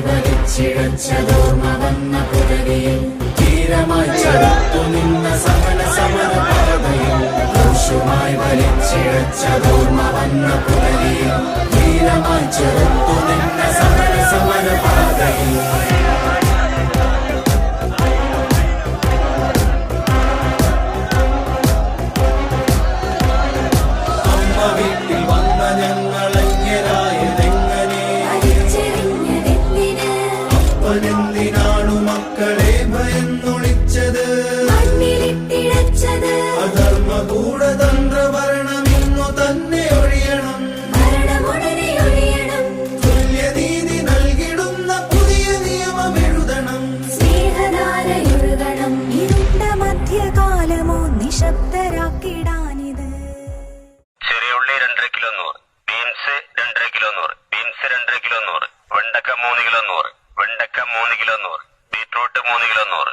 വലിച്ചിഴച്ചതോർമ്മ വന്ന പുലരിയിൽ ധീരമായി ചെറുത്തു നിന്ന സഹന സമര പാതയിൽ ദോഷുമായി വലിച്ചിഴച്ചതോർമ്മ വന്ന പുലരിയിൽ ധീരമായി അവനെന്തിനാണു മക്കളെ ഭയന്നൊളിച്ചത്? അധർമ്മ ഗൂഢതന്ത്ര ഭരണം ഇന്നു തന്നെ ഒഴിയണം. തുല്യനീതി നൽകിടുന്ന പുതിയ നിയമം എഴുതണം സ്നേഹധാരയൊഴുകണം. ഇരുണ്ട മധ്യകാലമോ നിശബ്ദരാക്കിടാനിത്. ചെറിയ ബീൻസ് രണ്ടര കിലോ നൂറ് ബീൻസ് രണ്ടര കിലോ നൂറ് വെണ്ടക്ക മൂന്ന് കിലോ നൂറ്. മൂന്ന് കിലോ നൂറ് ബീറ്റ്റൂട്ട് മൂന്ന് കിലോ നൂറ്